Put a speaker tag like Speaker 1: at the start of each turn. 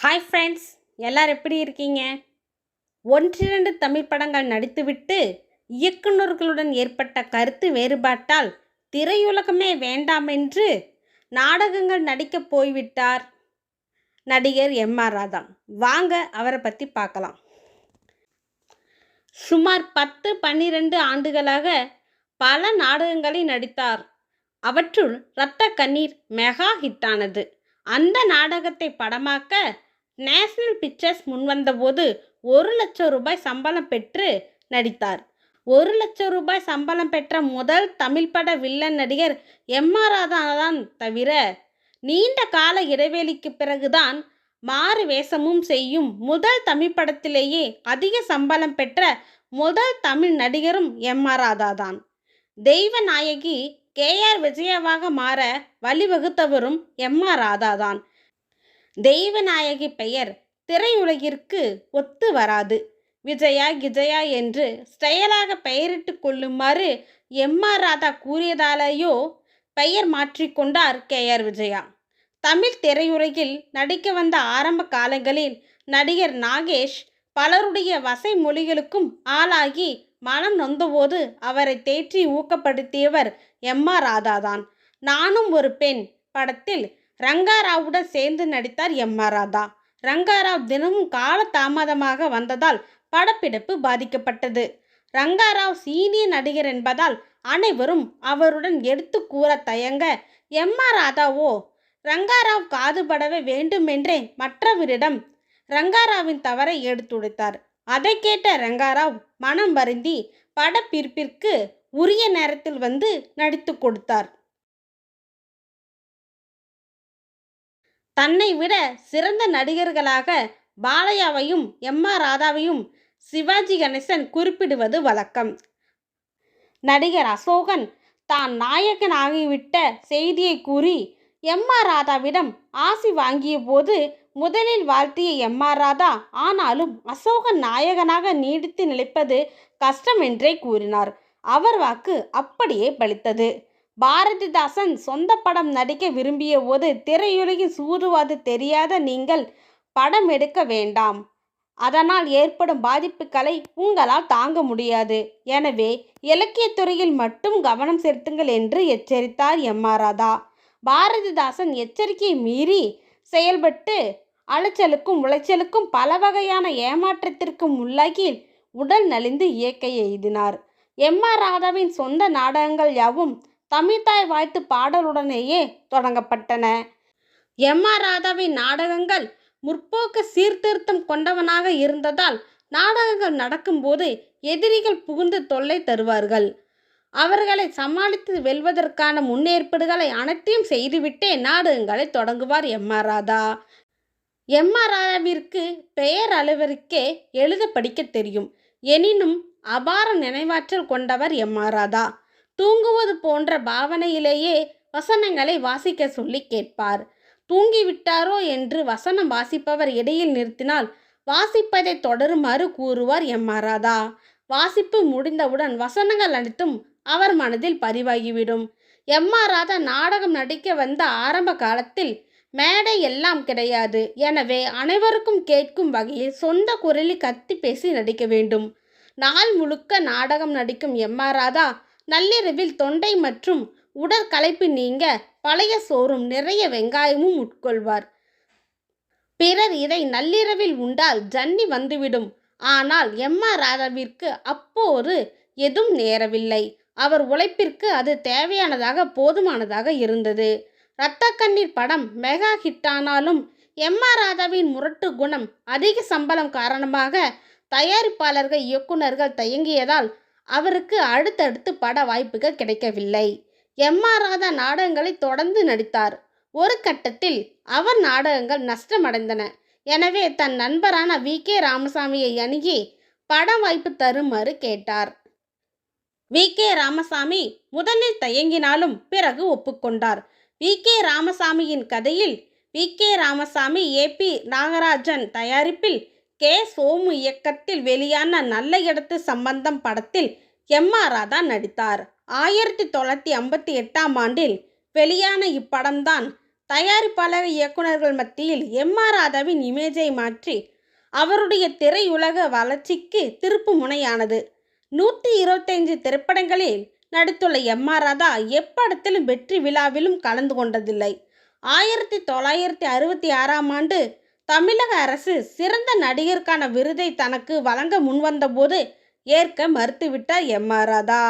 Speaker 1: Hi friends எல்லோரும் எப்படி இருக்கீங்க? ஒன்றிரண்டு தமிழ் படங்கள் நடித்துவிட்டு இயக்குனர்களுடன் ஏற்பட்ட கருத்து வேறுபாட்டால் திரையுலகமே வேண்டாம் என்று நாடகங்கள் நடிக்கப் போய்விட்டார் நடிகர் எம் ஆர் ராதா. வாங்க அவரை பற்றி பார்க்கலாம். சுமார் பத்து பன்னிரண்டு ஆண்டுகளாக பல நாடகங்களில் நடித்தார். அவற்றுள் இரத்த கண்ணீர் மெகா ஹிட்டானது அந்த நாடகத்தை படமாக்க நேஷனல் பிக்சர்ஸ் முன்வந்தபோது ஒரு லட்சம் ரூபாய் சம்பளம் பெற்று நடித்தார். ஒரு லட்சம் ரூபாய் சம்பளம் பெற்ற முதல் தமிழ் பட வில்லன் நடிகர் எம் ஆர் ராதா தான் தவிர நீண்ட கால இடைவெளிக்கு பிறகுதான் மாறு வேஷமும் செய்யும் முதல் தமிழ் படத்திலேயே அதிக சம்பளம் பெற்ற முதல் தமிழ் நடிகரும் எம் ஆர் ராதா தான் தெய்வ நாயகி கே ஆர் விஜயாவாக மாற வழிவகுத்தவரும் எம் ஆர் ராதா தான் தெய்வநாயகி பெயர் திரையுலகிற்கு ஒத்து வராது. விஜயா கிஜயா என்று ஸ்டைலாக பெயரிட்டு கொள்ளுமாறு எம். ஆர். ராதா கூறியதாலேயோ பெயர் மாற்றிக்கொண்டார் கே. ஆர். விஜயா. தமிழ் திரையுலகில் நடிக்க வந்த ஆரம்ப காலங்களில் நடிகர் நாகேஷ் பலருடைய வசை மொழிகளுக்கும் ஆளாகி மனம் நொந்தபோது அவரை தேற்றி ஊக்கப்படுத்தியவர் எம். ஆர். ராதா தான். நானும் ஒரு பெண். படத்தில் ரங்காராவுடன் சேர்ந்து நடித்தார் எம் ஆர் ராதா. ரங்காராவ் தினமும் கால தாமதமாக வந்ததால் படப்பிடிப்பு பாதிக்கப்பட்டது. ரங்காராவ் சீனியர் நடிகர் என்பதால் அனைவரும் அவருடன் எடுத்து கூற தயங்க எம் ஆர் ராதாவோ ரங்காராவ் காதுபடவே வேண்டுமென்றே மற்றவரிடம் ரங்காராவின் தவறை எடுத்துடைத்தார் அதை கேட்ட ரங்காராவ் மனம் வருந்தி படப்பிடிப்பிற்கு உரிய நேரத்தில் வந்து நடித்து கொடுத்தார். தன்னை விட சிறந்த நடிகர்களாக பாலையாவையும் எம் ஆர் ராதாவையும் சிவாஜி கணேசன் குறிப்பிடுவது வழக்கம். நடிகர் அசோகன் தான் நாயகன் ஆகிவிட்ட செய்தியை கூறி எம் ஆர் ராதாவிடம் ஆசி வாங்கிய போது முதலில் வாழ்த்திய எம் ஆர் ராதா ஆனாலும் அசோகன் நாயகனாக நீடித்து நிலைப்பது கஷ்டம் என்றே கூறினார். அவர் வாக்கு அப்படியே பலித்தது. பாரதிதாசன் சொந்த படம் நடிக்க விரும்பிய போது திரையுலகின் சூதுவாது தெரியாத நீங்கள் படம் எடுக்க வேண்டாம். அதனால் ஏற்படும் பாதிப்புகளை உங்களால் தாங்க முடியாது. எனவே இலக்கியத்துறையில் மட்டும் கவனம் செலுத்துங்கள் என்று எச்சரித்தார் எம். ஆர். ராதா. பாரதிதாசன் எச்சரிக்கையை மீறி செயல்பட்டு அலைச்சலுக்கும் உளைச்சலுக்கும் பல வகையான ஏமாற்றத்திற்கும் உள்ளாகி உடல் நலிந்து இயற்கை எய்தினார். எம். ஆர். ராதாவின் சொந்த நாடகங்கள் யாவும் தமிழ்தாய் வாழ்த்து பாடலுடனேயே தொடங்கப்பட்டன. எம். ஆர். ராதாவின் நாடகங்கள் முற்போக்கு சீர்திருத்தம் கொண்டவனாக இருந்ததால் நாடகங்கள் நடக்கும்போது எதிரிகள் புகுந்து தொல்லை தருவார்கள். அவர்களை சமாளித்து வெல்வதற்கான முன்னேற்பாடுகளை அனைத்தையும் செய்துவிட்டே நாடகங்களை தொடங்குவார் M. R. Radha. M. R. ராதாவிற்கு பெயர் அளவிற்கே எழுத படிக்க தெரியும். எனினும் அபார நினைவாற்றல் கொண்டவர் எம். ஆர். ராதா. தூங்குவது போன்ற பாவனையிலேயே வசனங்களை வாசிக்க சொல்லி கேட்பார். தூங்கிவிட்டாரோ என்று வசனம் வாசிப்பவர் இடையில் நிறுத்தினால் வாசிப்பதை தொடருமாறு கூறுவார் எம் ராதா வாசிப்பு முடிந்தவுடன் வசனங்கள் அனைத்தும் அவர் மனதில் பதிவாகிவிடும். எம் ஆர் ராதா நாடகம் நடிக்க வந்த ஆரம்ப காலத்தில் மேடை எல்லாம் கிடையாது. எனவே அனைவருக்கும் கேட்கும் வகையில் சொந்த குரலில் கத்தி பேசி நடிக்க வேண்டும். நாள் முழுக்க நாடகம் நடிக்கும் எம் ஆர் ராதா நள்ளிரவில் தொண்டை மற்றும் உடற்களைப்பு நீங்க பழைய சோறும் நிறைய வெங்காயமும் உட்கொள்வார். பிறர் இதை நள்ளிரவில் உண்டால் ஜன்னி வந்துவிடும். ஆனால் எம் ஆர் ராதாவிற்கு அப்போது எதுவும் நேரவில்லை. அவர் உழைப்பிற்கு அது தேவையானதாக போதுமானதாக இருந்தது. இரத்த கண்ணீர் படம் மெகா ஹிட்டானாலும் எம் ஆர் ராதாவின் முரட்டு குணம் அதிக சம்பளம் காரணமாக தயாரிப்பாளர்கள் இயக்குநர்கள் தயங்கியதால் அவருக்கு அடுத்தடுத்து பட வாய்ப்புகள் கிடைக்கவில்லை. எம். ஆர். ராதா நாடகங்களை தொடர்ந்து நடித்தார். ஒரு கட்டத்தில் அவர் நாடகங்கள் நஷ்டமடைந்தன. எனவே தன் நண்பரான வி. கே. ராமசாமியை அணுகி பட வாய்ப்பு தருமாறு கேட்டார். வி. கே. ராமசாமி முதலில் தயங்கினாலும் பிறகு ஒப்புக்கொண்டார். வி. கே. ராமசாமியின் கதையில் V. K. Ramasamy A. P. Nagarajan தயாரிப்பில் கே. சோமு இயக்கத்தில் வெளியான நல்ல இடத்து சம்பந்தம் படத்தில் எம். ஆர். ராதா நடித்தார். ஆயிரத்தி தொள்ளாயிரத்தி ஐம்பத்தி எட்டாம் ஆண்டில் வெளியான இப்படம்தான் தயாரிப்பாளர் இயக்குனர்கள் மத்தியில் எம். ஆர். ராதாவின் இமேஜை மாற்றி அவருடைய திரையுலக வளர்ச்சிக்கு திருப்பு முனையானது. நூற்றி இருபத்தைந்து திரைப்படங்களில் நடித்துள்ள எம். ஆர். ராதா எப்படத்திலும் வெற்றி விழாவிலும் கலந்து கொண்டதில்லை. ஆயிரத்தி தொள்ளாயிரத்தி அறுபத்தி ஆறாம் ஆண்டு தமிழக அரசு சிறந்த நடிகருக்கான விருதை தனக்கு வழங்க முன்வந்தபோது ஏற்க மறுத்துவிட்டார் எம் ஆர் ராதா.